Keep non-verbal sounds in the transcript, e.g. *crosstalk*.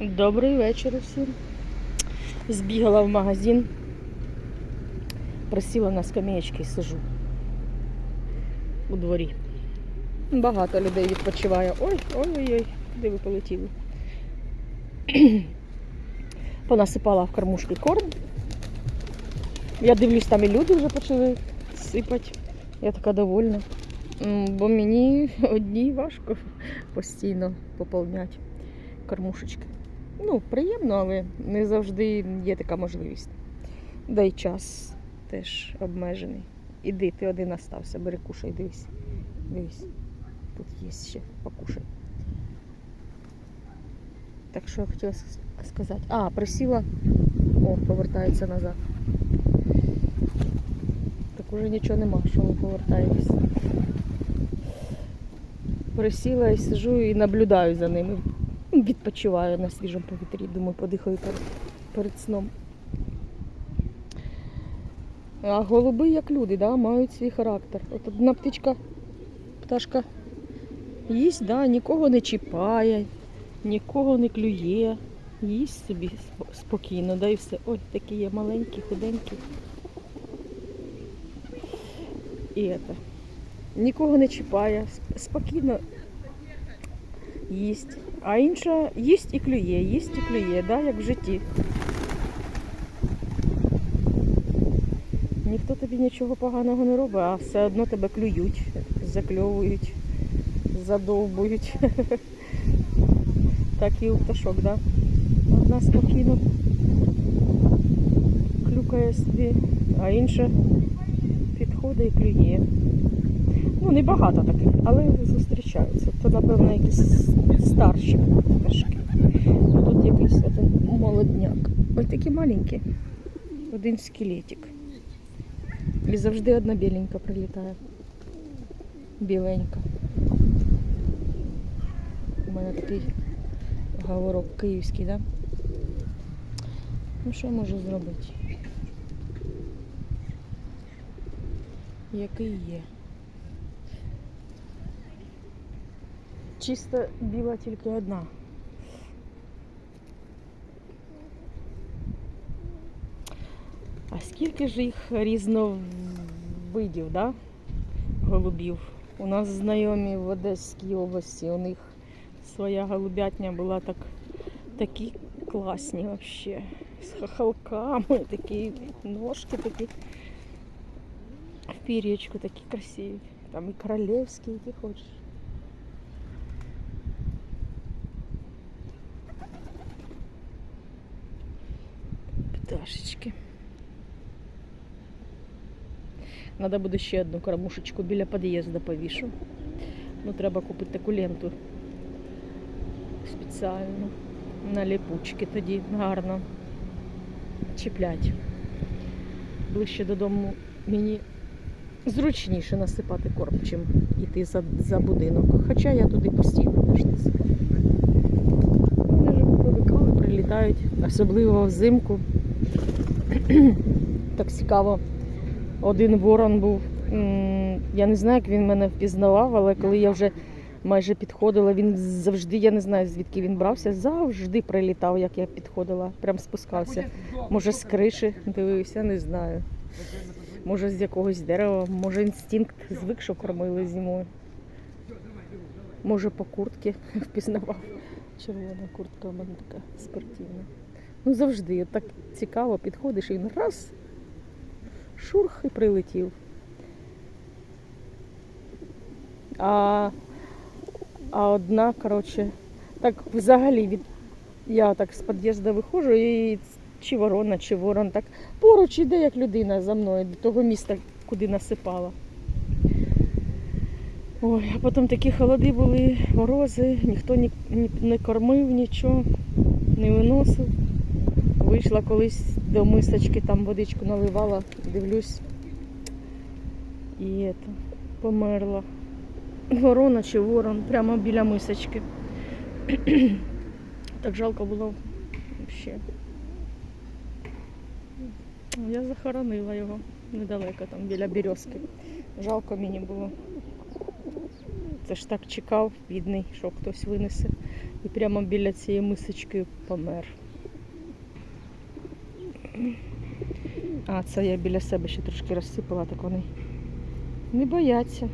Добрий вечір усім. Збігала в магазин, присіла на скамеечки і сижу у дворі. Багато людей відпочиває. Ой, ой-ой-ой, куди ви полетіли? *clears throat* Понасипала в кормушки корм. Я дивлюсь, там і люди вже почали сипати. Я така довольна. Бо мені *laughs* одній важко постійно поповняти кормушечки. Ну, приємно, але не завжди є така можливість. Да й час теж обмежений. Іди, ти один остався, бери кушай, дивись. Дивись. Тут є ще, покушай. Так що я хотіла сказати. А, присіла. О, повертається назад. Так уже нічого нема, що ви повертаєтесь. Присіла і сижу і наблюдаю за ними. Відпочиваю на свіжому повітрі, думаю, подихаю перед, перед сном. А голуби, як люди, да, мають свій характер. От одна птичка, пташка їсть, да, нікого не чіпає, нікого не клює, їсть собі спокійно, да і все. Ой, такі є маленькі, худенькі. І это. Нікого не чіпає, спокійно їсть. А інша їсть і клює, їсть і клює, да, як в житті. Ніхто тобі нічого поганого не робить, а все одно тебе клюють, закльовують, задовбують. Так і у пташок, да? Одна спокійно клюкає собі, а інша підходить і клює. Ну, не багато таких, але зустрічаються. То, напевно, якісь старші пташки. Тут якийсь один молодняк. Ось такі маленькі. Один скелетик. І завжди одна біленька прилітає. Біленька. У мене такий говорок київський, да? Ну що я можу зробити? Який є. Чисто біла тільки одна. А скільки ж їх різновидів, да? голубів? У нас знайомі в Одеській області, у них своя голубятня була так, такі класні взагалі. З хохолками, такі ножки такі. В пір'ячку такі красиві. Там і королевські, які хочеш. Пташечки. Надо буде ще одну кормушечку біля під'їзду повішу. Ну, треба купити таку ленту спеціальну. На липучки тоді гарно чіплять. Ближче додому мені зручніше насипати корм, чим йти за, за будинок. Хоча я туди постійно теж насипаю. Вони вже привикали, прилітають, особливо взимку. *clears throat* так цікаво. Один ворон був. Я не знаю, як він мене впізнавав, але коли я вже майже підходила, він завжди, я не знаю, звідки він брався, завжди прилітав, як я підходила, прям спускався. Може, з криші дивився, не знаю. Може, з якогось дерева, може інстинкт звик, що кормили зимою. Може, по куртці *laughs* впізнавав. Червона куртка у мене така спортивна. Ну, завжди так цікаво, підходиш і він раз, шурх і прилетів. А, а одна, коротше, так взагалі від. Я так з під'їзду виходжу і чи ворона, чи ворон так поруч іде, як людина за мною, до того міста, куди насипала. Ой, а потім такі холоди були, морози, ніхто ні, ні, не кормив нічого, не виносив. Вийшла колись до мисочки, там водичку наливала, дивлюсь. І это, померла. Ворона чи ворон, прямо біля мисочки. *clears throat* так жалко було взагалі. Я захоронила його недалеко, там біля березки. Жалко мені було. Це ж так чекав, бідний, що хтось винесе. І прямо біля цієї мисочки помер. А, це я біля себе ще трошки розсипала, так вони не бояться.